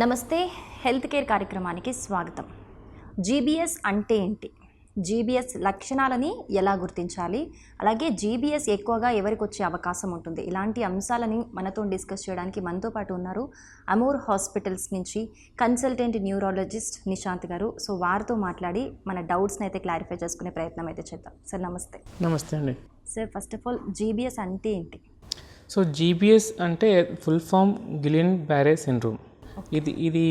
నమస్తే health care కార్యక్రమానికి స్వాగతం. జీబీఎస్ అంటే ఏంటి? జీబీఎస్ లక్షణాలని ఎలా గుర్తించాలి? అలాగే జీబీఎస్ ఎక్కువగా ఎవరికి వచ్చే అవకాశం ఉంటుంది? ఇలాంటి అంశాలని మనతో డిస్కస్ చేయడానికి మనతో పాటు ఉన్నారు అమోర్ హాస్పిటల్స్ నుంచి consultant neurologist Nishant garu. So వారితో మాట్లాడి మన డౌట్స్ని అయితే క్లారిఫై చేసుకునే ప్రయత్నం అయితే చేద్దాం. సార్ నమస్తే. నమస్తే అండి. Sir first of all GBS అంటే ఏంటి? సో జీబీఎస్ అంటే full form Guillain Barre syndrome. ఇది ఇది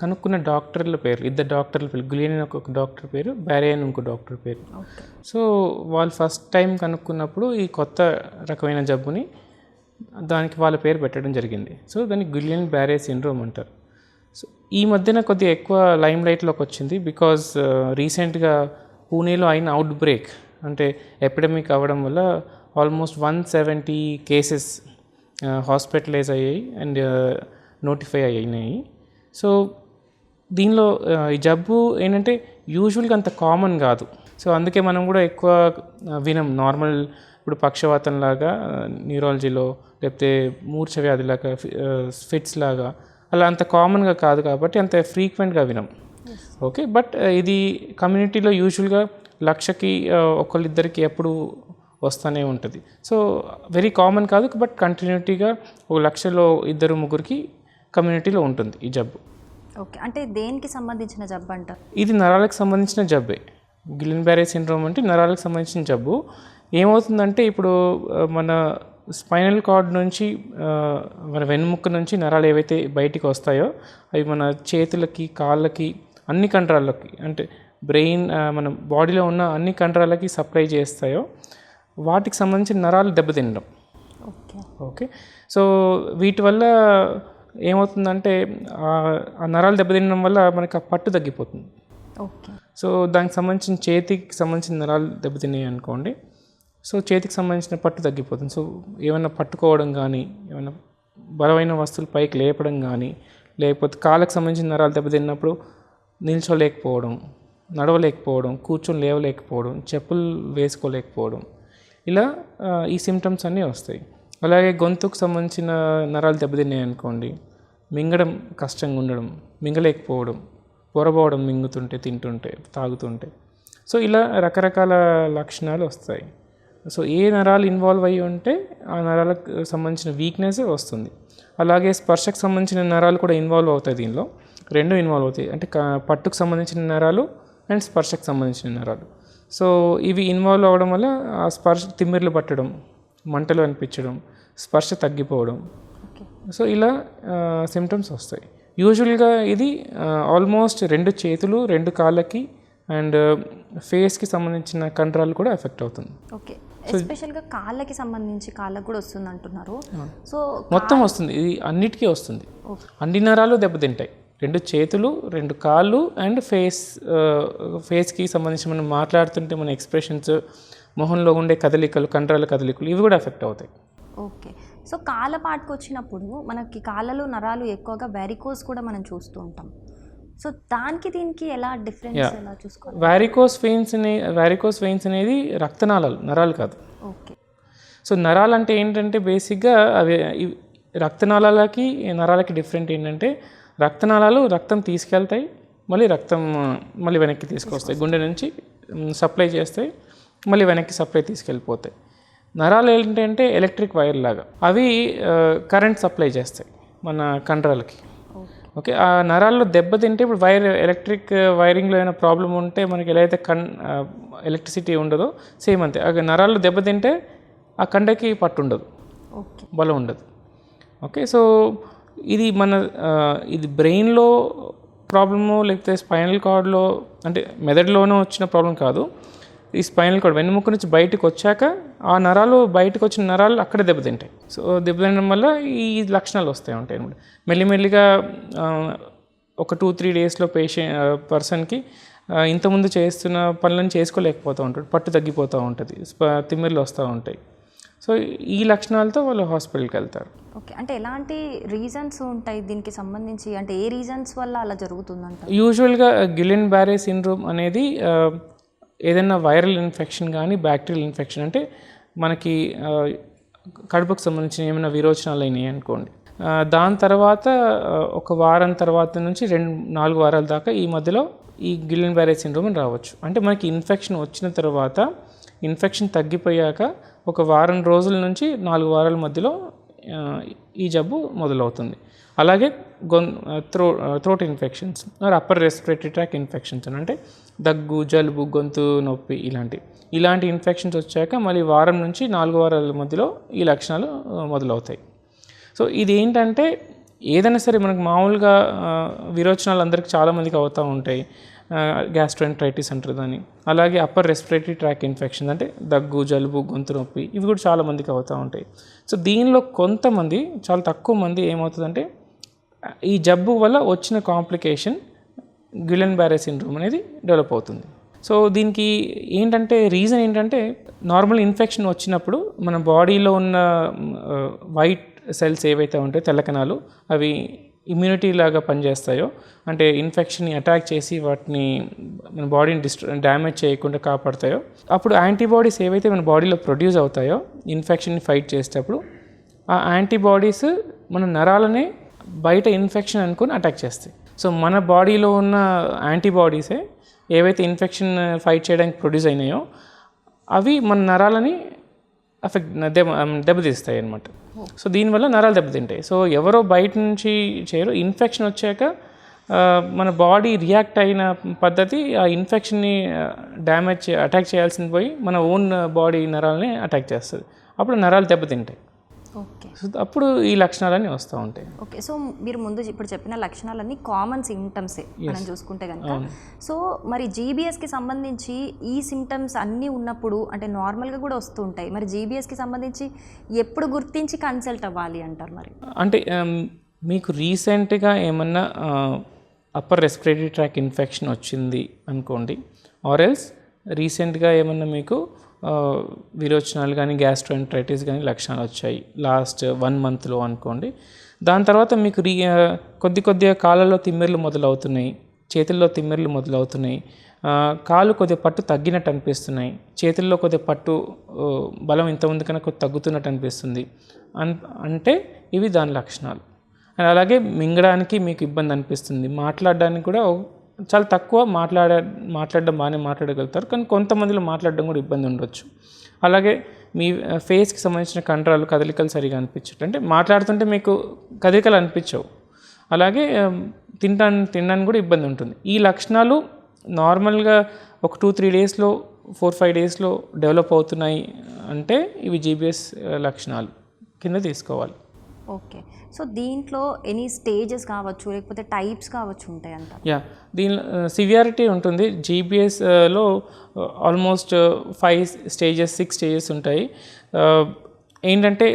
కనుక్కున్న డాక్టర్ల పేరు ఇద్దరు డాక్టర్ల పేరు గిలియన్ ఒక డాక్టర్ పేరు బ్యారే అని ఇంకో డాక్టర్ పేరు. సో వాళ్ళు ఫస్ట్ టైం కనుక్కున్నప్పుడు ఈ కొత్త రకమైన జబ్బుని దానికి వాళ్ళ పేరు పెట్టడం జరిగింది. సో దాన్ని గిలియన్ బ్యారే సిండ్రోమ్ అంటారు. సో ఈ మధ్యన కొద్దిగా ఎక్కువ లైమ్ లైట్లోకి వచ్చింది బికాజ్ రీసెంట్గా పూణేలో అయిన అవుట్ బ్రేక్ అంటే ఎపిడమిక్ అవ్వడం వల్ల almost one seventy cases hospitalise అయ్యాయి. అండ్ నోటిఫై అయినాయి. సో దీనిలో ఈ జబ్బు ఏంటంటే యూజువల్గా అంత కామన్ కాదు. సో అందుకే మనం కూడా ఎక్కువ వినం. నార్మల్ ఇప్పుడు పక్షవాతం లాగా న్యూరాలజీలో లేకపోతే మూర్ఛ వ్యాధి లాగా ఫిట్స్ లాగా అలా అంత కామన్గా కాదు కాబట్టి అంత ఫ్రీక్వెంట్గా వినం. ఓకే? బట్ ఇది కమ్యూనిటీలో యూజువల్గా లక్షకి ఒకళ్ళిద్దరికి ఎప్పుడు వస్తూనే ఉంటుంది. సో వెరీ కామన్ కాదు బట్ కంటిన్యూటీగా ఒక లక్షలో ఇద్దరు ముగ్గురికి కమ్యూనిటీలో ఉంటుంది ఈ జబ్బు. ఓకే. అంటే దేనికి సంబంధించిన జబ్బు అంటారు? ఇది నరాలకు సంబంధించిన జబ్బే. గిలిన్ బ్యారే సిండ్రోమ్ అంటే నరాలకు సంబంధించిన జబ్బు. ఏమవుతుందంటే ఇప్పుడు మన స్పైనల్ కార్డ్ నుంచి మన వెన్నుముక్క నుంచి నరాలు ఏవైతే బయటికి వస్తాయో అవి మన చేతులకి కాళ్ళకి అన్ని కండరాలకి అంటే బ్రెయిన్ మన బాడీలో ఉన్న అన్ని కండరాలకి సప్లై చేస్తాయో వాటికి సంబంధించిన నరాలు దెబ్బతినడం. ఓకే. ఓకే. సో వీటి వల్ల ఏమవుతుందంటే ఆ- నరాలు దెబ్బతినడం వల్ల మనకి ఆ పట్టు తగ్గిపోతుంది. ఓకే. సో దానికి సంబంధించిన చేతికి సంబంధించిన నరాలు దెబ్బతిన్నాయి అనుకోండి. సో చేతికి సంబంధించిన పట్టు తగ్గిపోతుంది. సో ఏమైనా పట్టుకోవడం కానీ ఏమైనా బలమైన వస్తువులు పైకి లేపడం కానీ లేకపోతే కాళ్ళకు సంబంధించిన నరాలు దెబ్బతిన్నప్పుడు నిల్చోలేకపోవడం నడవలేకపోవడం కూర్చొని లేవలేకపోవడం చెప్పులు వేసుకోలేకపోవడం ఇలా ఈ సిమ్టమ్స్ అన్నీ వస్తాయి. అలాగే గొంతుకు సంబంధించిన నరాలు దెబ్బతిన్నాయి అనుకోండి మింగడం కష్టంగా ఉండడం మింగలేకపోవడం పొరబోవడం మింగుతుంటే తింటుంటే తాగుతుంటే. సో ఇలా రకరకాల లక్షణాలు వస్తాయి. సో ఏ నరాలు ఇన్వాల్వ్ అయ్యి ఉంటే ఆ నరాలకు సంబంధించిన వీక్నెస్ వస్తుంది. అలాగే స్పర్శకు సంబంధించిన నరాలు కూడా ఇన్వాల్వ్ అవుతాయి దీనిలో. రెండు ఇన్వాల్వ్ అవుతాయి. అంటే క- పట్టుకు సంబంధించిన నరాలు అండ్ స్పర్శకు సంబంధించిన నరాలు. సో ఇవి ఇన్వాల్వ్ అవ్వడం వల్ల ఆ స్పర్శ తిమ్మిర్లు పట్టడం మంటలు అనిపించడం స్పర్శ తగ్గిపోవడం. సో ఇలా సిమ్టమ్స్ వస్తాయి. యూజువల్గా ఇది ఆల్మోస్ట్ రెండు చేతులు రెండు కాళ్ళకి అండ్ ఫేస్కి సంబంధించిన కండరాలు కూడా ఎఫెక్ట్ అవుతుంది. ఓకే ఎస్పెషల్గా కాళ్ళకి సంబంధించి కాళ్ళకు కూడా వస్తుంది అంటున్నారు. సో మొత్తం వస్తుంది. ఇది అన్నిటికీ వస్తుంది. అన్ని నరాలు దెబ్బతింటాయి. రెండు చేతులు రెండు కాళ్ళు అండ్ ఫేస్ ఫేస్కి సంబంధించి మనం మాట్లాడుతుంటే మన ఎక్స్ప్రెషన్స్ మొహంలో ఉండే కదలికలు కండరాల కదలికలు ఇవి కూడా ఎఫెక్ట్ అవుతాయి. ఓకే. సో కాళ్ళ పాటుకు వచ్చినప్పుడు మనకి కాళ్ళలో నరాలు ఎక్కువగా వెరికోస్ కూడా మనం చూస్తూ ఉంటాం. సో దానికి దీనికి ఎలా డిఫరెన్స్ ఎలా చూసుకోవాలి? వారికోస్ వెయిన్స్ అనే వారికోస్ వెయిన్స్ అనేది రక్తనాళాలు నరాలు కాదు. ఓకే. సో నరాలు అంటే ఏంటంటే బేసిక్గా అవి రక్తనాళాలకి నరాలకి డిఫరెంట్ ఏంటంటే రక్తనాళాలు రక్తం తీసుకెళ్తాయి మళ్ళీ రక్తం మళ్ళీ వెనక్కి తీసుకొస్తాయి. గుండె నుంచి సప్లై చేస్తాయి. మళ్ళీ వెనక్కి సప్లై తీసుకెళ్ళిపోతాయి. నరాలు ఏంటంటే ఎలక్ట్రిక్ వైర్ లాగా. అవి కరెంట్ సప్లై చేస్తాయి మన కండరాలకి. ఓకే? ఆ నరాల్లో దెబ్బతింటే ఇప్పుడు వైర్ ఎలక్ట్రిక్ వైరింగ్లో ఏమైనా ప్రాబ్లం ఉంటే మనకి ఎలా అయితే కన్ ఎలక్ట్రిసిటీ ఉండదో సేమ్ అంతే. ఆ నరాల్లో దెబ్బతింటే ఆ కండకి పట్టు ఉండదు. ఓకే. బలం ఉండదు. ఓకే? సో ఇది మన ఇది బ్రెయిన్లో ప్రాబ్లము లేకపోతే స్పైనల్ కార్డ్లో అంటే మెదడులోనూ వచ్చిన ప్రాబ్లం కాదు. ఈ స్పైనల్ కార్డ్ వెన్నుముక్క నుంచి బయటకు వచ్చాక ఆ నరాలు బయటకు వచ్చిన నరాలు అక్కడ దెబ్బతింటాయి. సో దెబ్బతినడం వల్ల ఈ లక్షణాలు వస్తాయి ఉంటాయి అనమాట మెల్లిమెల్లిగా ఒక టూ త్రీ డేస్లో పేషెంట్ పర్సన్కి ఇంతకుముందు చేస్తున్న పనులను చేసుకోలేకపోతూ ఉంటాడు. పట్టు తగ్గిపోతూ ఉంటుంది. తిమ్మిర్లు వస్తూ ఉంటాయి. సో ఈ లక్షణాలతో వాళ్ళు హాస్పిటల్కి వెళ్తారు. ఓకే. అంటే ఎలాంటి రీజన్స్ ఉంటాయి దీనికి సంబంధించి? అంటే ఏ రీజన్స్ వల్ల అలా జరుగుతుందంట యూజువల్గా గిలిన్ బ్యారే సిండ్రోమ్ అనేది ఏదైనా వైరల్ ఇన్ఫెక్షన్ కానీ బ్యాక్టీరియల్ ఇన్ఫెక్షన్ అంటే మనకి కడుపుకు సంబంధించిన ఏమైనా విరోచనాలు అయినాయి అనుకోండి. దాని తర్వాత ఒక వారం తర్వాత నుంచి రెండు నాలుగు వారాల దాకా ఈ మధ్యలో ఈ గిల్లెన్ బ్యారే సిండ్రోమ్ రావచ్చు. అంటే మనకి ఇన్ఫెక్షన్ వచ్చిన తర్వాత ఇన్ఫెక్షన్ తగ్గిపోయాక ఒక వారం రోజుల నుంచి నాలుగు వారాల మధ్యలో ఈ జబ్బు మొదలవుతుంది. అలాగే gonna throat throat infections or upper respiratory tract infections అని అంటే దగ్గు జలుబు గొంతు నొప్పి ఇలాంటి ఇలాంటి ఇన్ఫెక్షన్స్ వచ్చాక మళ్ళీ వారం నుంచి నాలుగు వారాల మధ్యలో ఈ లక్షణాలు మొదలవుతాయి. సో ఇది ఏంటంటే ఏదైనా సరే మనకు మామూలుగా విరోచనాలు అందరికి చాలామందికి అవుతూ ఉంటాయి. గ్యాస్ట్రోఎంట్రైటిస్ అంటారు దాన్ని. అలాగే అప్పర్ రెస్పిరేటరీ ట్రాక్ ఇన్ఫెక్షన్ అంటే దగ్గు జలుబు గొంతు నొప్పి ఇవి కూడా చాలామందికి అవుతూ ఉంటాయి. సో దీనిలో కొంతమంది చాలా తక్కువ మంది ఏమవుతుందంటే ఈ జబ్బు వల్ల వచ్చిన కాంప్లికేషన్ గిలెన్ బ్యారే సిండ్రోమ్ అనేది డెవలప్ అవుతుంది. సో దీనికి ఏంటంటే రీజన్ ఏంటంటే నార్మల్ ఇన్ఫెక్షన్ వచ్చినప్పుడు మన బాడీలో ఉన్న వైట్ సెల్స్ ఏవైతే ఉంటాయో తెల్లకణాలు అవి ఇమ్యూనిటీ లాగా పనిచేస్తాయో అంటే ఇన్ఫెక్షన్ని అటాక్ చేసి వాటిని మన బాడీని డిస్ట్ర డ్యామేజ్ చేయకుండా కాపాడతాయో అప్పుడు యాంటీబాడీస్ ఏవైతే మన బాడీలో ప్రొడ్యూస్ అవుతాయో ఇన్ఫెక్షన్ని ఫైట్ చేసేటప్పుడు ఆ యాంటీబాడీస్ మన నరాలనే బయట ఇన్ఫెక్షన్ అనుకుని అటాక్ చేస్తాయి. సో మన బాడీలో ఉన్న యాంటీబాడీసే ఏవైతే ఇన్ఫెక్షన్ ఫైట్ చేయడానికి ప్రొడ్యూస్ అయినాయో అవి మన నరాలని అఫెక్ట్ దెబ్బ దెబ్బతీస్తాయి అన్నమాట సో దీనివల్ల నరాలు దెబ్బతింటాయి. సో ఎవరో బయట నుంచి చేయరు. ఇన్ఫెక్షన్ వచ్చాక మన బాడీ రియాక్ట్ అయిన పద్ధతి ఆ ఇన్ఫెక్షన్ని డ్యామేజ్ అటాక్ చేయాల్సింది పోయి మన ఓన్ బాడీ నరాలని అటాక్ చేస్తుంది. అప్పుడు నరాలు దెబ్బతింటాయి. సో అప్పుడు ఈ లక్షణాలన్నీ వస్తూ ఉంటాయి. ఓకే. సో మీరు ముందు ఇప్పుడు చెప్పిన లక్షణాలన్నీ కామన్ సిమ్టమ్సే మనం చూసుకుంటే కనుక సో మరి జీబీఎస్కి సంబంధించి ఈ సిమ్టమ్స్ అన్నీ ఉన్నప్పుడు అంటే నార్మల్గా కూడా వస్తూ ఉంటాయి. మరి జీబీఎస్కి సంబంధించి ఎప్పుడు గుర్తించి కన్సల్ట్ అవ్వాలి అంటారు మరి? అంటే మీకు రీసెంట్గా ఏమన్నా అప్పర్ రెస్పిరేటరీ ట్రాక్ ఇన్ఫెక్షన్ వచ్చింది అనుకోండి ఆర్ ఎల్స్ రీసెంట్గా ఏమన్నా మీకు విరోచనాలు కానీ గ్యాస్ట్రోఎంట్రైటిస్ కానీ లక్షణాలు వచ్చాయి. లాస్ట్ వన్ మంత్లో అనుకోండి. దాని తర్వాత మీకు రీ కొద్ది కొద్దిగా కాళ్ళలో తిమ్మిర్లు మొదలవుతున్నాయి. చేతుల్లో తిమ్మిర్లు మొదలవుతున్నాయి. కాలు కొద్దిగా పట్టు తగ్గినట్టు అనిపిస్తున్నాయి. చేతుల్లో కొద్దిగా పట్టు బలం ఇంతకుముందు కన్నా కొద్ది తగ్గుతున్నట్టు అనిపిస్తుంది. అన్ అంటే ఇవి దాని లక్షణాలు. అండ్ అలాగే మింగడానికి మీకు ఇబ్బంది అనిపిస్తుంది. మాట్లాడడానికి కూడా చాలా తక్కువ మాట్లాడ మాట్లాడడం బాగానే మాట్లాడగలుగుతారు. కానీ కొంతమందిలో మాట్లాడడం కూడా ఇబ్బంది ఉండొచ్చు. అలాగే మీ ఫేస్కి సంబంధించిన కండరాలు కదలికలు సరిగా అనిపించట్టు అంటే మాట్లాడుతుంటే మీకు కదలికలు అనిపించవు. అలాగే తింటాను తినడానికి కూడా ఇబ్బంది ఉంటుంది. ఈ లక్షణాలు నార్మల్గా ఒక టూ త్రీ డేస్లో ఫోర్ ఫైవ్ డేస్లో డెవలప్ అవుతున్నాయి అంటే ఇవి జీబీఎస్ లక్షణాలు. కింద తీసుకోవాలి. ఓకే. సో దీంట్లో ఎనీ స్టేజెస్ కావచ్చు లేకపోతే టైప్స్ కావచ్చు uh, uh, uh, ఉంటాయి అంట యా దీనిలో సివియారిటీ ఉంటుంది. జీబీఎస్లో almost five stages six stages ఉంటాయి. ఏంటంటే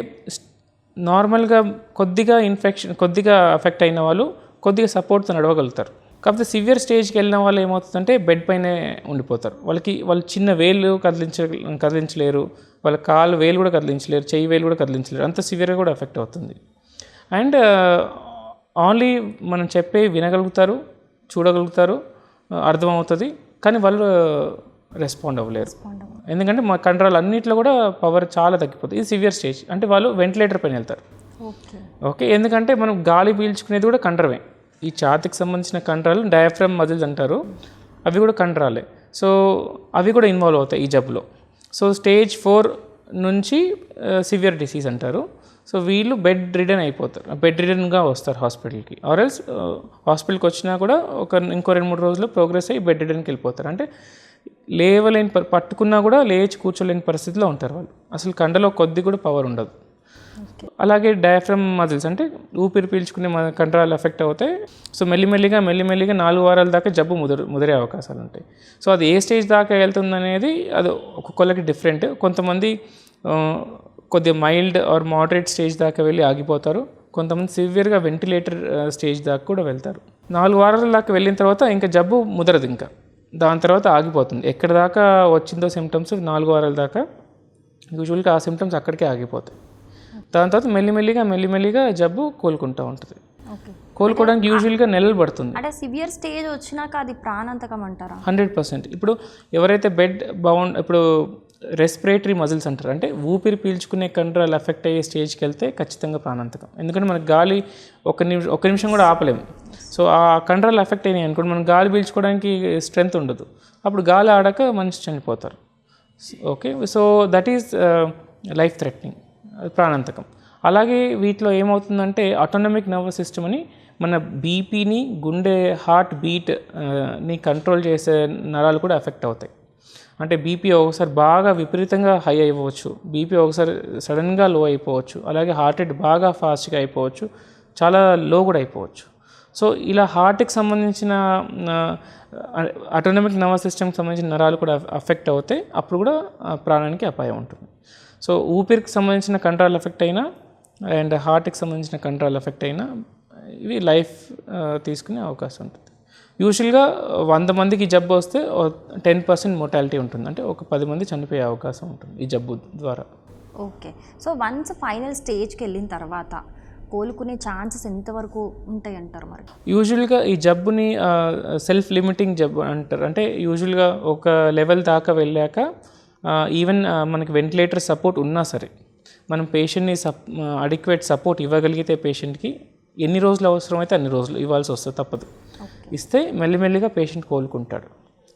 నార్మల్గా కొద్దిగా ఇన్ఫెక్షన్ కొద్దిగా అఫెక్ట్ అయిన వాళ్ళు కొద్దిగా సపోర్ట్తో నడవగలుగుతారు. కాకపోతే సివియర్ స్టేజ్కి వెళ్ళిన వాళ్ళు ఏమవుతుందంటే బెడ్ పైనే ఉండిపోతారు. వాళ్ళకి వాళ్ళు చిన్న వేలు కదిలించ కదిలించలేరు. వాళ్ళ కాలు వేలు కూడా కదిలించలేరు చెయ్యి వేలు కూడా కదిలించలేరు. అంత సివియర్గా కూడా ఎఫెక్ట్ అవుతుంది. అండ్ ఓన్లీ మనం చెప్పే వినగలుగుతారు చూడగలుగుతారు అర్థమవుతుంది కానీ వాళ్ళు రెస్పాండ్ అవ్వలేరు. ఎందుకంటే మా కండరాలు అన్నింటిలో కూడా పవర్ చాలా తగ్గిపోతుంది. ఇది సివియర్ స్టేజ్ అంటే వాళ్ళు వెంటిలేటర్ పైన వెళ్తారు. ఓకే. ఓకే ఎందుకంటే మనం గాలి పీల్చుకునేది కూడా కండరమే ఈ ఛాతికి సంబంధించిన కండరాలు డయాఫ్రమ్ మజిల్స్ అంటారు అవి కూడా కండరాలే సో అవి కూడా ఇన్వాల్వ్ అవుతాయి ఈ జబ్బులో. సో స్టేజ్ ఫోర్ నుంచి సివియర్ డిసీజ్ అంటారు. సో వీళ్ళు బెడ్ రిడన్ అయిపోతారు. బెడ్ రిడన్గా వస్తారు హాస్పిటల్కి. ఆర్ఎల్స్ హాస్పిటల్కి వచ్చినా కూడా ఒక ఇంకో రెండు మూడు రోజుల్లో ప్రోగ్రెస్ అయ్యి బెడ్ రిడన్కి వెళ్ళిపోతారు. అంటే లేవలేని పట్టుకున్నా కూడా లేచి కూర్చోలేని పరిస్థితిలో ఉంటారు వాళ్ళు. అసలు కండలో కొద్ది కూడా పవర్ ఉండదు. అలాగే డయాఫ్రమ్ మజిల్స్ అంటే ఊపిరి పీల్చుకునే కండరాలు ఎఫెక్ట్ అవుతాయి సో మెల్లిమెల్లిగా మెల్లిమెల్లిగా నాలుగు వారాల దాకా జబ్బు ముదరు ముదిరే అవకాశాలు ఉంటాయి. సో అది ఏ స్టేజ్ దాకా వెళ్తుంది అనేది అది ఒక్కొక్కరికి డిఫరెంట్ కొంతమంది ఆ, కొద్దిగా మైల్డ్ ఆర్ మోడరేట్ స్టేజ్ దాకా వెళ్ళి ఆగిపోతారు. కొంతమంది సివియర్గా వెంటిలేటర్ స్టేజ్ దాకా కూడా వెళ్తారు. నాలుగు వారాల దాకా వెళ్ళిన తర్వాత ఇంకా జబ్బు ముదరదు ఇంకా. దాని తర్వాత ఆగిపోతుంది. ఎక్కడ దాకా వచ్చిందో సిమ్టమ్స్ నాలుగు వారాల దాకా యూజువల్గా ఆ సిమ్టమ్స్ అక్కడికే ఆగిపోతాయి. దాని తర్వాత మెల్లిమెల్లిగా మెల్లిమెల్లిగా జబ్బు కోలుకుంటూ ఉంటుంది. కోలుకోవడానికి యూజువల్గా నెలలు పడుతుంది. అంటే సివియర్ స్టేజ్ వచ్చినాక అది ప్రాణాంతకం అంటారా? Hundred percent. ఇప్పుడు ఎవరైతే బెడ్ బౌండ్ ఇప్పుడు రెస్పిరేటరీ మజిల్స్ అంటారు. అంటే ఊపిరి పీల్చుకునే కంట్రోల్ ఎఫెక్ట్ అయ్యే స్టేజ్కి వెళ్తే ఖచ్చితంగా ప్రాణాంతకం. ఎందుకంటే మనకు గాలి ఒక నిమిషం ఒక నిమిషం కూడా ఆపలేము. సో ఆ కంట్రోల్ ఎఫెక్ట్ అయినాయి అనుకోండి మనం గాలి పీల్చుకోవడానికి స్ట్రెంగ్త్ ఉండదు. అప్పుడు గాలి ఆడక మనిషి చనిపోతారు. Okay? So that is life threatening ప్రాణాంతకం. అలాగే వీటిలో ఏమవుతుందంటే ఆటోనమిక్ నర్వస్ సిస్టమ్ అని మన బీపీని గుండె హార్ట్ బీట్ని కంట్రోల్ చేసే నరాలు కూడా ఎఫెక్ట్ అవుతాయి. అంటే బీపీ ఒకసారి బాగా విపరీతంగా హై అయిపోవచ్చు. బీపీ ఒకసారి సడన్గా లో అయిపోవచ్చు. అలాగే హార్ట్ రేట్ బాగా ఫాస్ట్గా అయిపోవచ్చు. చాలా లో కూడా అయిపోవచ్చు. సో ఇలా హార్ట్కి సంబంధించిన అటోనమిక్ నర్వస్ సిస్టమ్కి సంబంధించిన నరాలు కూడా అఫెక్ట్ అవుతాయి అప్పుడు కూడా ప్రాణానికి అపాయం ఉంటుంది. సో ఊపిరికి సంబంధించిన కంట్రోల్ ఎఫెక్ట్ అయినా అండ్ హార్ట్కి సంబంధించిన కంట్రోల్ ఎఫెక్ట్ అయినా ఇవి లైఫ్ తీసుకునే అవకాశం ఉంటుంది. యూజువల్గా వంద మందికి ఈ జబ్బు వస్తే టెన్ పర్సెంట్ మోటాలిటీ ఉంటుంది. అంటే ఒక పది మంది చనిపోయే అవకాశం ఉంటుంది ఈ జబ్బు ద్వారా. ఓకే. సో వన్స్ ఫైనల్ స్టేజ్కి వెళ్ళిన తర్వాత కోలుకునే ఛాన్సెస్ ఎంతవరకు ఉంటాయి అంటారు మరి? యూజువల్గా ఈ జబ్బుని సెల్ఫ్ లిమిటింగ్ జబ్బు అంటారు. అంటే యూజువల్గా ఒక లెవెల్ దాకా వెళ్ళాక ఈవెన్ మనకి వెంటిలేటర్ సపోర్ట్ ఉన్నా సరే మనం పేషెంట్ని సప్ అడిక్వేట్ సపోర్ట్ ఇవ్వగలిగితే పేషెంట్కి ఎన్ని రోజులు అవసరమైతే అన్ని రోజులు ఇవ్వాల్సి వస్తుంది తప్పదు. ఇస్తే మెల్లిమెల్లిగా పేషెంట్ కోలుకుంటాడు.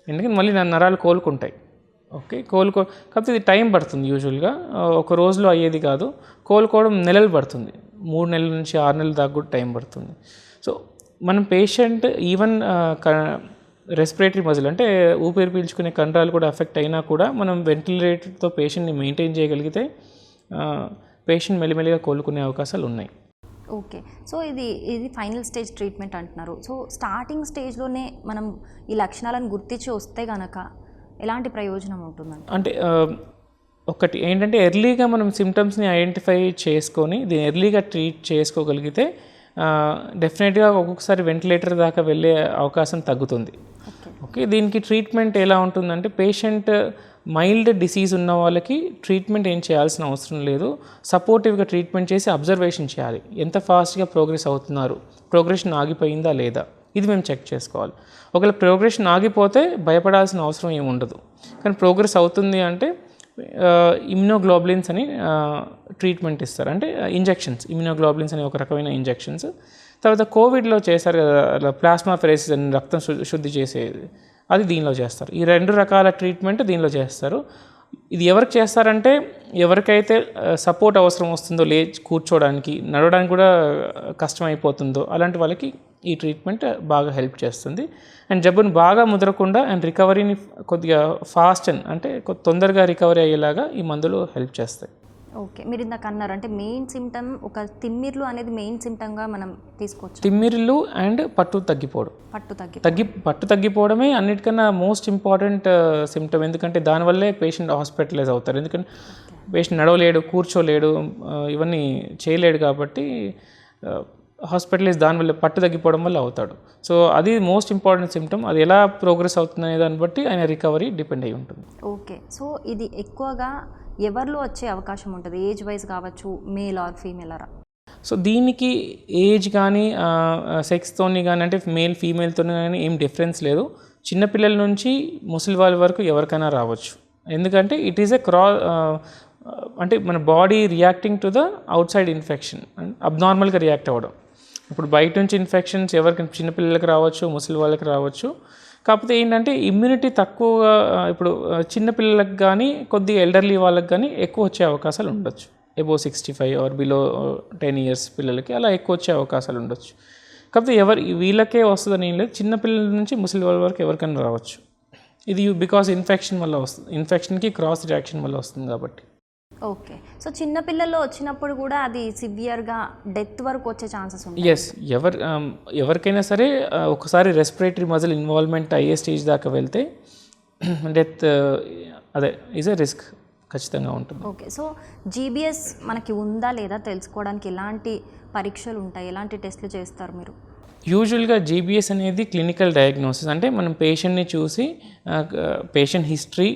ఎందుకంటే మళ్ళీ నా నరాలు కోలుకుంటాయి. ఓకే కోలుకో కాకపోతే ఇది టైం పడుతుంది యూజువల్గా ఒక రోజులో అయ్యేది కాదు. కోలుకోవడం నెలలు పడుతుంది. మూడు నెలల నుంచి ఆరు నెలల దాకా కూడా టైం పడుతుంది. సో మనం పేషెంట్ ఈవెన్ రెస్పిరేటరీ మజిల్ అంటే ఊపిరి పీల్చుకునే కండరాలు కూడా ఎఫెక్ట్ అయినా కూడా మనం వెంటిలేటర్తో పేషెంట్ని మెయింటైన్ చేయగలిగితే పేషెంట్ మెల్లిమెల్లిగా కోలుకునే అవకాశాలు ఉన్నాయి. ఓకే. సో ఇది ఇది ఫైనల్ స్టేజ్ ట్రీట్మెంట్ అంటున్నారు. సో స్టార్టింగ్ స్టేజ్లోనే మనం ఈ లక్షణాలను గుర్తించి వస్తే గనక ఎలాంటి ప్రయోజనం ఉంటుందంట? అంటే ఒకటి ఏంటంటే ఎర్లీగా మనం సిమ్టమ్స్ని ఐడెంటిఫై చేసుకొని దీన్ని ఎర్లీగా ట్రీట్ చేసుకోగలిగితే డెఫినెట్గా ఒక్కొక్కసారి వెంటిలేటర్ దాకా వెళ్ళే అవకాశం తగ్గుతుంది. ఓకే దీనికి ట్రీట్మెంట్ ఎలా ఉంటుందంటే పేషెంట్ మైల్డ్ డిసీజ్ ఉన్న వాళ్ళకి ట్రీట్మెంట్ ఏం చేయాల్సిన అవసరం లేదు. సపోర్టివ్గా ట్రీట్మెంట్ చేసి అబ్జర్వేషన్ చేయాలి. ఎంత ఫాస్ట్గా ప్రోగ్రెస్ అవుతున్నారు? ప్రోగ్రెషన్ ఆగిపోయిందా లేదా? ఇది మేము చెక్ చేసుకోవాలి. ఒకవేళ ప్రోగ్రెషన్ ఆగిపోతే భయపడాల్సిన అవసరం ఏమి ఉండదు. కానీ ప్రోగ్రెస్ అవుతుంది అంటే ఇమ్యునోగ్లోబులిన్స్ అని ట్రీట్మెంట్ ఇస్తారు. అంటే ఇంజెక్షన్స్. ఇమ్యునోగ్లోబులిన్స్ అనే ఒక రకమైన ఇంజెక్షన్స్. తర్వాత కోవిడ్లో చేశారు కదా ప్లాస్మా ఫెరేసిస్ అని రక్తం శుద్ధి చేసేది. అది దీనిలో చేస్తారు. ఈ రెండు రకాల ట్రీట్మెంట్ దీనిలో చేస్తారు. ఇది ఎవరికి చేస్తారంటే ఎవరికైతే సపోర్ట్ అవసరం వస్తుందో లే కూర్చోవడానికి నడవడానికి కూడా కష్టమైపోతుందో అలాంటి వాళ్ళకి ఈ ట్రీట్మెంట్ బాగా హెల్ప్ చేస్తుంది. అండ్ జబ్బును బాగా ముదరకుండా అండ్ రికవరీని కొద్దిగా ఫాస్ట్ అండ్ అంటే తొందరగా రికవరీ అయ్యేలాగా ఈ మందులు హెల్ప్ చేస్తాయి. ఓకే. మీరు ఇందాక అన్నారు అంటే మెయిన్ సిమ్టమ్ ఒక తిమ్మిర్లు అనేది మెయిన్ సిమ్టమ్గా మనం తీసుకోవచ్చు. తిమ్మిరిల్లు అండ్ పట్టు తగ్గిపోవడం. పట్టు తగ్గి తగ్గి పట్టు తగ్గిపోవడమే అన్నిటికన్నా మోస్ట్ ఇంపార్టెంట్ సిమ్టమ్ ఎందుకంటే దానివల్లే పేషెంట్ హాస్పిటలైజ్ అవుతారు. ఎందుకంటే పేషెంట్ నడవలేడు కూర్చోలేడు ఆ, ఇవన్నీ చేయలేడు కాబట్టి హాస్పిటలైజ్ దానివల్ల పట్టు తగ్గిపోవడం వల్ల అవుతాడు. సో అది మోస్ట్ ఇంపార్టెంట్ సిమ్టమ్ అది ఎలా ప్రోగ్రెస్ అవుతుంది అనే దాన్ని బట్టి ఆయన రికవరీ డిపెండ్ అయి ఉంటుంది. ఓకే. సో ఇది ఎక్కువగా ఎవరిలో వచ్చే అవకాశం ఉంటుంది? ఏజ్ వైజ్ కావచ్చు మేల్ ఆర్ ఫీమేల్ అరా? సో దీనికి ఏజ్ కానీ సెక్స్తోని కానీ అంటే మేల్ ఫీమేల్తో కానీ ఏం డిఫరెన్స్ లేదు. చిన్నపిల్లల నుంచి ముసలి వాళ్ళ వరకు ఎవరికైనా రావచ్చు. ఎందుకంటే ఇట్ ఈస్ ఎ క్రా అంటే మన body reacting to the outside infection అబ్నార్మల్గా react అవ్వడం. ఇప్పుడు బయట నుంచి ఇన్ఫెక్షన్స్ ఎవరికి చిన్నపిల్లలకి రావచ్చు ముసలి వాళ్ళకి రావచ్చు. కాకపోతే ఏంటంటే ఇమ్యూనిటీ తక్కువగా ఇప్పుడు చిన్నపిల్లలకు కానీ కొద్దిగా ఎల్డర్లీ వాళ్ళకి కానీ ఎక్కువ వచ్చే అవకాశాలు ఉండొచ్చు. Above sixty five or below ten years పిల్లలకి అలా ఎక్కువ వచ్చే అవకాశాలు ఉండొచ్చు. కాకపోతే ఎవరు వీళ్ళకే వస్తుందని ఏం లేదు. చిన్నపిల్లల నుంచి ముసలి వాళ్ళ వరకు ఎవరికైనా రావచ్చు. ఇది బికాస్ ఇన్ఫెక్షన్ వల్ల వస్తుంది ఇన్ఫెక్షన్కి క్రాస్ రియాక్షన్ వల్ల వస్తుంది కాబట్టి. ఓకే. సో చిన్న పిల్లల్లో వచ్చినప్పుడు కూడా అది సివియర్గా డెత్ వరకు వచ్చే ఛాన్సెస్ ఉంటాయి. ఎస్ ఎవరు ఎవరికైనా సరే ఒకసారి రెస్పిరేటరీ మజిల్ ఇన్వాల్వ్మెంట్ అయ్యే స్టేజ్ దాకా వెళ్తే డెత్ అదే ఈజ్ ఎ రిస్క్ ఖచ్చితంగా ఉంటుంది. ఓకే. సో జీబీఎస్ మనకి ఉందా లేదా తెలుసుకోవడానికి ఎలాంటి పరీక్షలు ఉంటాయి? ఎలాంటి టెస్ట్లు చేస్తారు మీరు? యూజువల్గా జీబీఎస్ అనేది క్లినికల్ డయాగ్నోసిస్ అంటే మనం పేషెంట్ని చూసి పేషెంట్ హిస్టరీ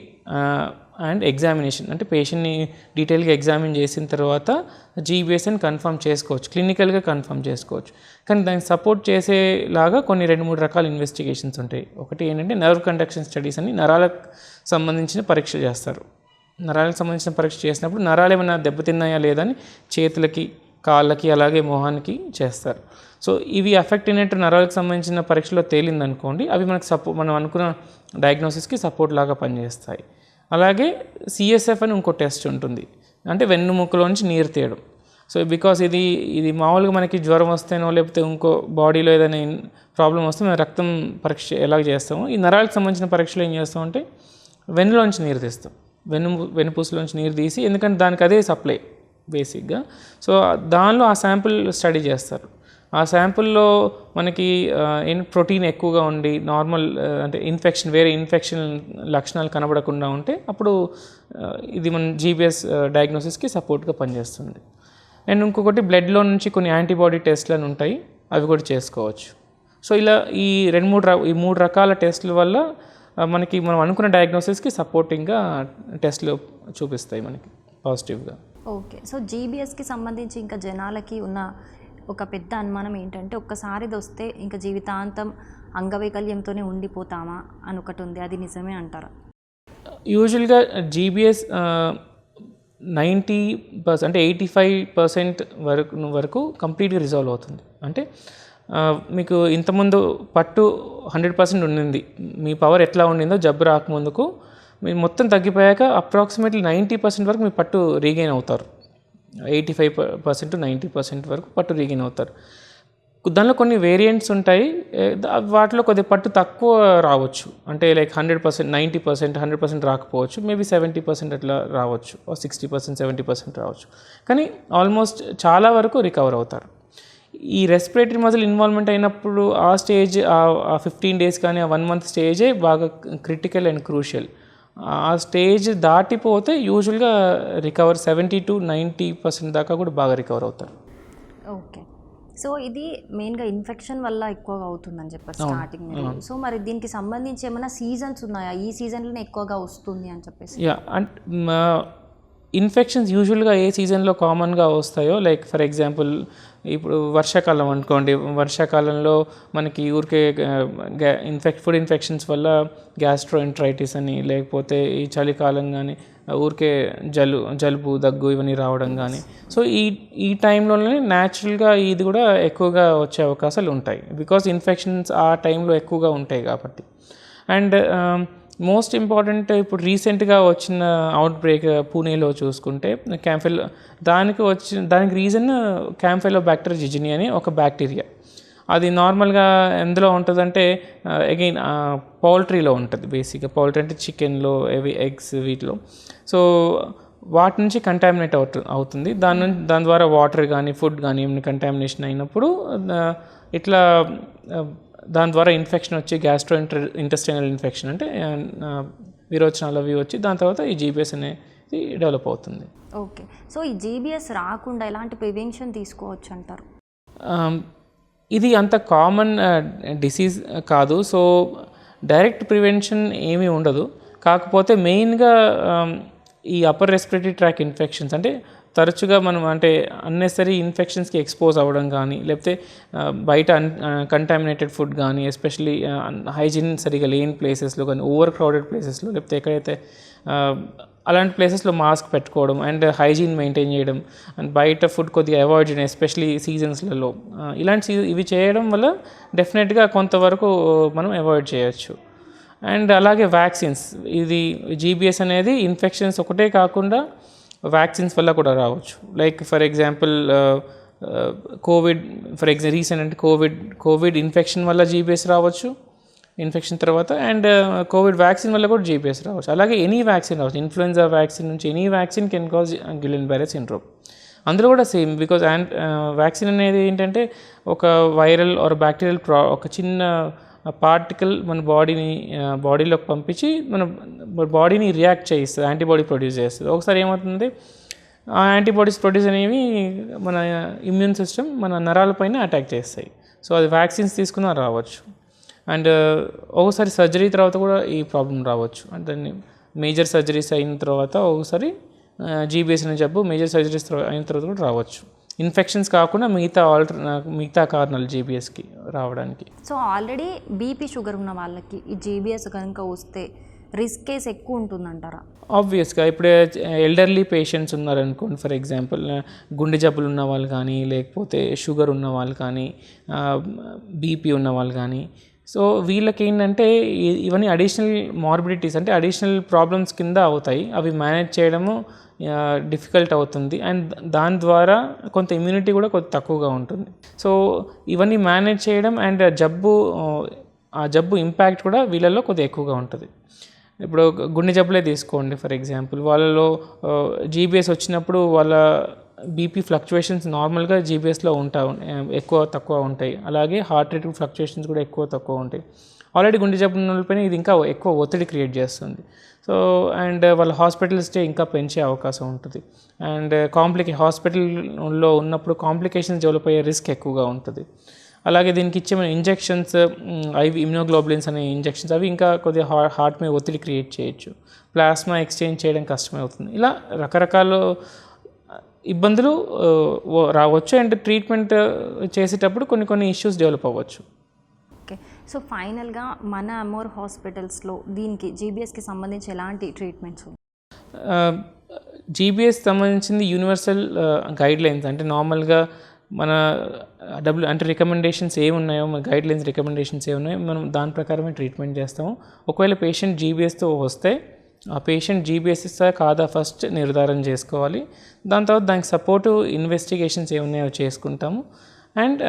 అండ్ ఎగ్జామినేషన్. అంటే పేషెంట్ని డీటెయిల్గా ఎగ్జామిన్ చేసిన తర్వాత జీబీఎస్ అని కన్ఫర్మ్ చేసుకోవచ్చు. క్లినికల్గా కన్ఫర్మ్ చేసుకోవచ్చు. కానీ దానికి సపోర్ట్ చేసేలాగా కొన్ని రెండు మూడు రకాల ఇన్వెస్టిగేషన్స్ ఉంటాయి. ఒకటి ఏంటంటే నర్వ్ కండక్షన్ స్టడీస్ అని నరాలకు సంబంధించిన పరీక్ష చేస్తారు. నరాలకు సంబంధించిన పరీక్ష చేసినప్పుడు నరాలు ఏమైనా దెబ్బతిన్నాయా లేదా అని చేతులకి కాళ్ళకి అలాగే మొహానికి చేస్తారు. సో ఇవి ఎఫెక్ట్ అయినట్టు నరాలకు సంబంధించిన పరీక్షలో తేలిందనుకోండి అవి మనకు సపో మనం అనుకున్న డయాగ్నోసిస్కి సపోర్ట్ లాగా పనిచేస్తాయి. అలాగే సిఎస్ఎఫ్ అని ఇంకో టెస్ట్ ఉంటుంది. అంటే వెన్నుముక్కలో నుంచి నీరు తీయడం సో బికాస్ ఇది ఇది మామూలుగా మనకి జ్వరం వస్తేనో లేకపోతే ఇంకో బాడీలో ఏదైనా ప్రాబ్లం వస్తే మేము రక్తం పరీక్ష ఎలా చేస్తాము ఈ నరాలకు సంబంధించిన పరీక్షలు ఏం చేస్తామంటే వెన్నులోంచి నీరు తీస్తాం. వెన్ను వెన్నుపూసలోంచి నీరు తీసి ఎందుకంటే దానికి అదే సప్లై బేసిక్గా. సో దానిలో ఆ శాంపుల్ స్టడీ చేస్తారు. ఆ శాంపుల్లో మనకి ఇన్ ప్రోటీన్ ఎక్కువగా ఉండి నార్మల్ అంటే ఇన్ఫెక్షన్ వేరే ఇన్ఫెక్షన్ లక్షణాలు కనబడకుండా ఉంటే అప్పుడు ఇది మన జీబీఎస్ డయాగ్నోసిస్కి సపోర్ట్గా పనిచేస్తుంది. అండ్ ఇంకొకటి బ్లడ్లో నుంచి కొన్ని యాంటీబాడీ టెస్ట్లను ఉంటాయి అవి కూడా చేసుకోవచ్చు. సో ఇలా ఈ రెండు మూడు ఈ మూడు రకాల టెస్ట్ల వల్ల మనకి మనం అనుకున్న డయాగ్నోసిస్కి సపోర్టింగ్గా టెస్ట్లు చూపిస్తాయి మనకి పాజిటివ్గా. ఓకే. సో జీబీఎస్కి సంబంధించి ఇంకా జనాలకి ఉన్న ఒక పెద్ద అనుమానం ఏంటంటే ఒక్కసారి ఇది వస్తే ఇంకా జీవితాంతం అంగవైకల్యంతోనే ఉండిపోతామా అని ఒకటి ఉంది. అది నిజమే అంటారా? యూజువల్గా జీబీఎస్ నైంటీ పర్సెంట్ అంటే ఎయిటీ ఫైవ్ పర్సెంట్ వరకు వరకు కంప్లీట్గా రిజాల్వ్ అవుతుంది. అంటే మీకు ఇంతకుముందు పట్టు హండ్రెడ్ పర్సెంట్ ఉండింది. మీ పవర్ ఎట్లా ఉండిందో జబ్బు రాకముందుకు మీరు మొత్తం తగ్గిపోయాక అప్రాక్సిమేట్లీ నైంటీ పర్సెంట్ వరకు మీ పట్టు రీగైన్ అవుతారు. Eighty five percent ninety percent వరకు పట్టు రీగెయిన్ అవుతారు. దానిలో కొన్ని వేరియంట్స్ ఉంటాయి. వాటిలో కొద్దిగా పట్టు తక్కువ రావచ్చు. అంటే like hundred percent ninety percent hundred percent రాకపోవచ్చు. మేబీ సెవెంటీ పర్సెంట్ అట్లా రావచ్చు. సిక్స్టీ పర్సెంట్ సెవెంటీ పర్సెంట్ రావచ్చు. కానీ ఆల్మోస్ట్ చాలా వరకు రికవర్ అవుతారు. ఈ రెస్పిరేటరీ మజిల్ ఇన్వాల్వ్మెంట్ అయినప్పుడు ఆ స్టేజ్ ఆ ఫిఫ్టీన్ డేస్ కానీ ఆ వన్ మంత్ స్టేజే బాగా క్రిటికల్ అండ్ క్రూషియల్. ఆ స్టేజ్ దాటిపోతే యూజువల్గా recover seventy to ninety percent దాకా కూడా బాగా రికవర్ అవుతారు. ఓకే. సో ఇది మెయిన్గా ఇన్ఫెక్షన్ వల్ల ఎక్కువగా అవుతుందని చెప్పారు స్టార్టింగ్ సో మరి దీనికి సంబంధించి ఏమైనా సీజన్స్ ఉన్నాయా? ఈ సీజన్లోనే ఎక్కువగా వస్తుంది అని చెప్పేసి. యా అండ్ ఇన్ఫెక్షన్స్ యూజువల్గా ఏ సీజన్లో కామన్గా వస్తాయో లైక్ ఫర్ ఎగ్జాంపుల్ ఇప్పుడు వర్షాకాలం అనుకోండి. వర్షాకాలంలో మనకి ఊరికే ఇన్ఫెక్ట్ ఫుడ్ ఇన్ఫెక్షన్స్ వల్ల గ్యాస్ట్రోఎంట్రైటిస్ అని లేకపోతే ఈ చలికాలం కానీ ఊరికే జలు జలుబు దగ్గు ఇవన్నీ రావడం కానీ సో ఈ ఈ టైంలోనే న్యాచురల్గా ఇది కూడా ఎక్కువగా వచ్చే అవకాశాలు ఉంటాయి. బికాస్ ఇన్ఫెక్షన్స్ ఆ టైంలో ఎక్కువగా ఉంటాయి కాబట్టి. అండ్ మోస్ట్ ఇంపార్టెంట్ ఇప్పుడు రీసెంట్గా వచ్చిన అవుట్ బ్రేక్ పూణేలో చూసుకుంటే క్యాంఫెల్ దానికి వచ్చిన దానికి రీజన్ క్యాంఫెలో బ్యాక్టీరియా జిజిని అని ఒక బ్యాక్టీరియా అది నార్మల్గా ఎందులో ఉంటుందంటే అగైన్ పౌల్ట్రీలో ఉంటుంది బేసిక్గా పౌల్ట్రీ అంటే చికెన్లో అవి ఎగ్స్ వీటిలో. సో వాటి నుంచి కంటామినేట్ అవుతు అవుతుంది. దాని నుంచి దాని ద్వారా వాటర్ కానీ ఫుడ్ కానీ ఏమైనా కంటామినేషన్ అయినప్పుడు ఇట్లా దాని ద్వారా ఇన్ఫెక్షన్ వచ్చి గ్యాస్ట్రో ఇంటర్ ఇంటెస్టైనల్ ఇన్ఫెక్షన్ అంటే విరోచనాలు అవి వచ్చి దాని తర్వాత ఈ జీబీఎస్ అనేది డెవలప్ అవుతుంది. ఓకే. సో ఈ జీబీఎస్ రాకుండా ఎలాంటి ప్రివెన్షన్ తీసుకోవచ్చు అంటారు? ఇది అంత కామన్ డిసీజ్ కాదు. సో డైరెక్ట్ ప్రివెన్షన్ ఏమీ ఉండదు. కాకపోతే మెయిన్గా ఈ అప్పర్ రెస్పిరేటరీ ట్రాక్ ఇన్ఫెక్షన్స్ అంటే తరచుగా మనం అంటే అన్నెసరీ ఇన్ఫెక్షన్స్కి ఎక్స్పోజ్ అవ్వడం కానీ లేకపోతే బయట అన్ కంటామినేటెడ్ ఫుడ్ కానీ ఎస్పెషలీ హైజీన్ సరిగా లేని ప్లేసెస్లో కానీ ఓవర్ క్రౌడెడ్ ప్లేసెస్లో లేకపోతే ఎక్కడైతే అలాంటి ప్లేసెస్లో మాస్క్ పెట్టుకోవడం అండ్ హైజీన్ మెయింటైన్ చేయడం అండ్ బయట ఫుడ్ కొద్దిగా అవాయిడ్ చేయడం ఎస్పెషలీ సీజన్స్లలో ఇలాంటి సీజన్ ఇవి చేయడం వల్ల డెఫినెట్గా కొంతవరకు మనం అవాయిడ్ చేయొచ్చు. అండ్ అలాగే వ్యాక్సిన్స్ ఇది జీబీఎస్ అనేది ఇన్ఫెక్షన్స్ ఒకటే కాకుండా వ్యాక్సిన్స్ వల్ల కూడా రావచ్చు. Like for example Covid for ఎగ్జా recent అంటే కోవిడ్ కోవిడ్ ఇన్ఫెక్షన్ వల్ల జీబీఎస్ రావచ్చు ఇన్ఫెక్షన్ తర్వాత అండ్ కోవిడ్ వ్యాక్సిన్ వల్ల కూడా జీబీఎస్ రావచ్చు. అలాగే ఎనీ వ్యాక్సిన్ రావచ్చు. ఇన్ఫ్లుయెన్జా వ్యాక్సిన్ నుంచి any vaccine can cause Guillain Barre syndrome అందులో కూడా సేమ్ బికాజ్ అండ్ వ్యాక్సిన్ అనేది ఏంటంటే ఒక వైరల్ ఆర్ బ్యాక్టీరియల్ ప్రా ఒక చిన్న పార్టికల్ మన బాడీని బాడీలోకి పంపించి మన బాడీని రియాక్ట్ చేయిస్తుంది యాంటీబాడీ ప్రొడ్యూస్ చేస్తుంది ఒకసారి ఏమవుతుంది? ఆ యాంటీబాడీస్ ప్రొడ్యూస్ అనేవి మన ఇమ్యూన్ సిస్టమ్ మన నరాలపైన అటాక్ చేస్తాయి. సో అది వ్యాక్సిన్స్ తీసుకున్నా రావచ్చు. అండ్ ఒకసారి సర్జరీ తర్వాత కూడా ఈ ప్రాబ్లం రావచ్చు. అంటే మేజర్ సర్జరీస్ అయిన తర్వాత ఒకసారి జీబీఎస్ అనే జబ్బు మేజర్ సర్జరీస్ అయిన తర్వాత కూడా రావచ్చు. ఇన్ఫెక్షన్స్ కాకుండా మిగతా ఆల్టర్ మిగతా కారణాలు జీబీఎస్కి రావడానికి. సో ఆల్రెడీ బీపీ షుగర్ ఉన్న వాళ్ళకి ఈ జీబీఎస్ కనుక వస్తే రిస్క్ కేస్ ఎక్కువ ఉంటుందంటారా? ఆబ్వియస్గా ఇప్పుడు ఎల్డర్లీ పేషెంట్స్ ఉన్నారనుకోండి ఫర్ ఎగ్జాంపుల్ గుండె జబ్బులు ఉన్న వాళ్ళు కానీ లేకపోతే షుగర్ ఉన్న వాళ్ళు కానీ బీపీ ఉన్న వాళ్ళు కానీ సో వీళ్ళకి ఏంటంటే ఇవన్నీ అడిషనల్ మార్బిడిటీస్ అంటే అడిషనల్ ప్రాబ్లమ్స్ కింద అవుతాయి. అవి మేనేజ్ చేయడము డిఫికల్ట్ అవుతుంది. అండ్ దాని ద్వారా కొంత ఇమ్యూనిటీ కూడా కొంత తక్కువగా ఉంటుంది. సో ఇవన్నీ మేనేజ్ చేయడం అండ్ జబ్బు ఆ జబ్బు ఇంపాక్ట్ కూడా వీళ్ళల్లో కొద్దిగా ఎక్కువగా ఉంటుంది. ఇప్పుడు గుండె జబ్బులే తీసుకోండి ఫర్ ఎగ్జాంపుల్ వాళ్ళలో జీబీఎస్ వచ్చినప్పుడు వాళ్ళ బీపీ ఫ్లక్చువేషన్స్ నార్మల్గా జీబీఎస్లో ఉంటా ఎక్కువ తక్కువ ఉంటాయి. అలాగే హార్ట్ రేట్ ఫ్లక్చువేషన్స్ కూడా ఎక్కువ తక్కువ ఉంటాయి. ఆల్రెడీ గుండె జబ్బు ఉన్న ఇది ఇంకా ఎక్కువ ఒత్తిడి క్రియేట్ చేస్తుంది. సో అండ్ వాళ్ళ హాస్పిటల్ స్టే ఇంకా పెంచే అవకాశం ఉంటుంది. అండ్ కాంప్లికే హాస్పిటల్లో ఉన్నప్పుడు కాంప్లికేషన్స్ డెవలప్ అయ్యే రిస్క్ ఎక్కువగా ఉంటుంది. అలాగే దీనికి ఇచ్చే ఇంజెక్షన్స్ ఐవి ఇమ్యూనోగ్లోబులిన్స్ అనే ఇంజెక్షన్స్ అవి ఇంకా కొద్దిగా హార్ట్ హార్ట్ మీద ఒత్తిడి క్రియేట్ చేయొచ్చు. ప్లాస్మా ఎక్స్చేంజ్ చేయడం కష్టమవుతుంది. ఇలా రకరకాల ఇబ్బందులు రావచ్చు అండ్ ట్రీట్మెంట్ చేసేటప్పుడు కొన్ని కొన్ని ఇష్యూస్ డెవలప్ అవ్వచ్చు. ఓకే. సో ఫైనల్గా మన అమోర్ హాస్పిటల్స్లో దీనికి జీబీఎస్కి సంబంధించి ఎలాంటి ట్రీట్మెంట్స్ జీబీఎస్ సంబంధించింది యూనివర్సల్ గైడ్ లైన్స్ అంటే నార్మల్గా మన డబ్ల్యూ అంటే రికమెండేషన్స్ ఏమున్నాయో మన గైడ్ లైన్స్ రికమెండేషన్స్ ఏమున్నాయో మనం దాని ప్రకారమే ట్రీట్మెంట్ చేస్తాము. ఒకవేళ పేషెంట్ జీబీఎస్తో వస్తే ఆ పేషెంట్ జీబీఎస్ కాదా ఫస్ట్ నిర్ధారణ చేసుకోవాలి. దాని తర్వాత దానికి సపోర్టు ఇన్వెస్టిగేషన్స్ ఏమున్నాయో చేసుకుంటాము. అండ్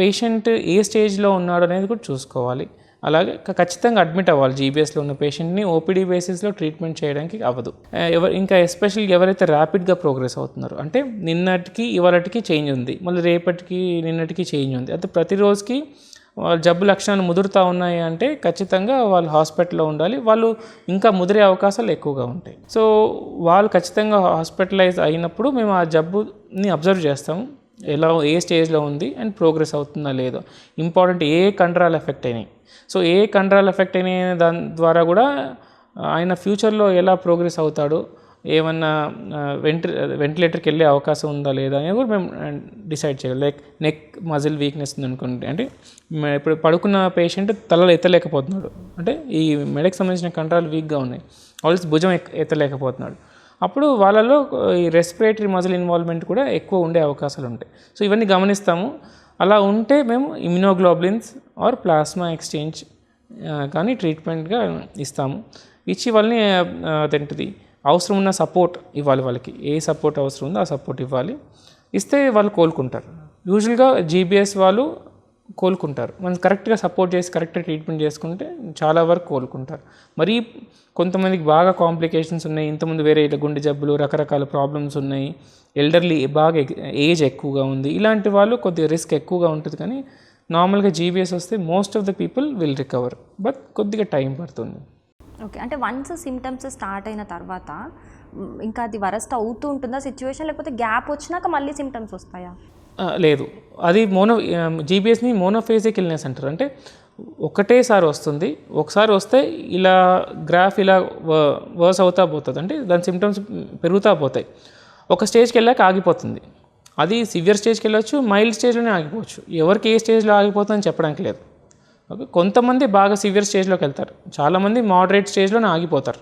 పేషెంట్ ఏ స్టేజ్లో ఉన్నాడు అనేది కూడా చూసుకోవాలి. అలాగే ఖచ్చితంగా అడ్మిట్ అవ్వాలి జీబీఎస్లో ఉన్న పేషెంట్ని ఓపీడీ బేసిస్లో ట్రీట్మెంట్ చేయడానికి అవ్వదు. ఎవరు ఇంకా ఎస్పెషల్ ఎవరైతే ర్యాపిడ్గా ప్రోగ్రెస్ అవుతున్నారో అంటే నిన్నటికి ఇవాళకి చేంజ్ ఉంది. మళ్ళీ రేపటికి నిన్నటికి చేంజ్ ఉంది. అయితే ప్రతిరోజుకి జబ్బు లక్షణాలు ముదురుతూ ఉన్నాయి అంటే ఖచ్చితంగా వాళ్ళు హాస్పిటల్లో ఉండాలి. వాళ్ళు ఇంకా ముదిరే అవకాశాలు ఎక్కువగా ఉంటాయి. సో వాళ్ళు ఖచ్చితంగా హాస్పిటలైజ్ అయినప్పుడు మేము ఆ జబ్బుని అబ్జర్వ్ చేస్తాము ఎలా ఏ స్టేజ్లో ఉంది అండ్ ప్రోగ్రెస్ అవుతుందా లేదో. ఇంపార్టెంట్ ఏ కండరాలు ఎఫెక్ట్ అయినాయి. సో ఏ కండరాలు ఎఫెక్ట్ అయినాయి దాని ద్వారా కూడా ఆయన ఫ్యూచర్లో ఎలా ప్రోగ్రెస్ అవుతాడు ఏమన్నా వెంటి వెంటిలేటర్కి వెళ్ళే అవకాశం ఉందా లేదా అనేది కూడా మేము డిసైడ్ చేయాలి. లైక్ నెక్ మజిల్ వీక్నెస్ ఉంది అనుకోండి. అంటే ఇప్పుడు పడుకున్న పేషెంట్ తలలో ఎత్తలేకపోతున్నాడు. అంటే ఈ మెడకు సంబంధించిన కండరాలు వీక్గా ఉన్నాయి. ఆల్స్ భుజం ఎక్- ఎత్తలేకపోతున్నాడు. అప్పుడు వాళ్ళలో ఈ రెస్పిరేటరీ మజిల్ ఇన్వాల్వ్మెంట్ కూడా ఎక్కువ ఉండే అవకాశాలు ఉంటాయి. సో ఇవన్నీ గమనిస్తాము. అలా ఉంటే మేము ఇమ్యునోగ్లోబులిన్స్ ఆర్ ప్లాస్మా ఎక్స్చేంజ్ కానీ ట్రీట్మెంట్గా ఇస్తాము. ఇచ్చి వాళ్ళని అదేంటిది అవసరం ఉన్న సపోర్ట్ ఇవ్వాలి వాళ్ళకి. ఏ సపోర్ట్ అవసరం ఉందో ఆ సపోర్ట్ ఇవ్వాలి. ఇస్తే వాళ్ళు కోలుకుంటారు. యూజువల్గా జీబీఎస్ వాళ్ళు కోలుకుంటారు. మనం కరెక్ట్గా సపోర్ట్ చేసి కరెక్ట్గా ట్రీట్మెంట్ చేసుకుంటే చాలా వరకు కోలుకుంటారు. మరి కొంతమందికి బాగా కాంప్లికేషన్స్ ఉన్నాయి. ఇంతకుముందు వేరే గుండె జబ్బులు రకరకాల ప్రాబ్లమ్స్ ఉన్నాయి. ఎల్డర్లీ బాగా ఏజ్ ఎక్కువగా ఉంది. ఇలాంటి వాళ్ళు కొద్దిగా రిస్క్ ఎక్కువగా ఉంటుంది కానీ నార్మల్గా జీబీఎస్ వస్తే most of the people will recover but కొద్దిగా టైం పడుతుంది. ఓకే. అంటే వన్స్ సిమ్టమ్స్ స్టార్ట్ అయిన తర్వాత ఇంకా అది వరస్ట్ అవుతూ ఉంటుందా సిచ్యువేషన్ లేకపోతే గ్యాప్ వచ్చినాక మళ్ళీ సిమ్టమ్స్ వస్తాయా? లేదు. అది మోనో జీబీఎస్ని మోనోఫేజిక్ ఇల్నెస్ అంటారు. అంటే ఒకటేసారి వస్తుంది ఒకసారి వస్తే ఇలా గ్రాఫ్ ఇలా వర్స్ అవుతా పోతుంది. అంటే దాని సిమ్టమ్స్ పెరుగుతా పోతాయి. ఒక స్టేజ్కి వెళ్ళాక ఆగిపోతుంది. అది సివియర్ స్టేజ్కి వెళ్ళొచ్చు మైల్డ్ స్టేజ్లోనే ఆగిపోవచ్చు. ఎవరికి ఏ స్టేజ్లో ఆగిపోతుందని చెప్పడానికి లేదు. ఓకే? కొంతమంది బాగా సివియర్ స్టేజ్లోకి వెళ్తారు. చాలామంది మోడరేట్ స్టేజ్లోనే ఆగిపోతారు.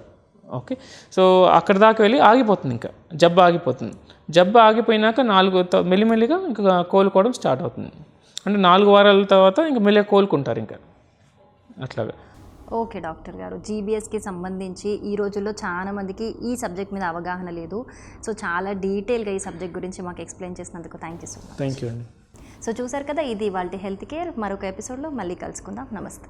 ఓకే? సో అక్కడ దాకా వెళ్ళి ఆగిపోతుంది ఇంకా. జబ్బు ఆగిపోతుంది. జబ్బు ఆగిపోయినాక నాలుగు మెల్లిమెల్లిగా ఇంకా కోలుకోవడం స్టార్ట్ అవుతుంది. అంటే నాలుగు వారాల తర్వాత ఇంకా మెల్లిగా కోలుకుంటారు ఇంకా. అట్లాగా. ఓకే డాక్టర్ గారు. జీబీఎస్కి సంబంధించి ఈ రోజుల్లో చాలా మందికి ఈ సబ్జెక్ట్ మీద అవగాహన లేదు. సో చాలా డీటెయిల్గా ఈ సబ్జెక్ట్ గురించి మాకు ఎక్స్ప్లెయిన్ చేసినందుకు thank you so much. Thank you అండి. సో చూసారు కదా ఇది వాళ్ళ హెల్త్ కేర్. మరొక ఎపిసోడ్లో మళ్ళీ కలుసుకుందాం. నమస్తే.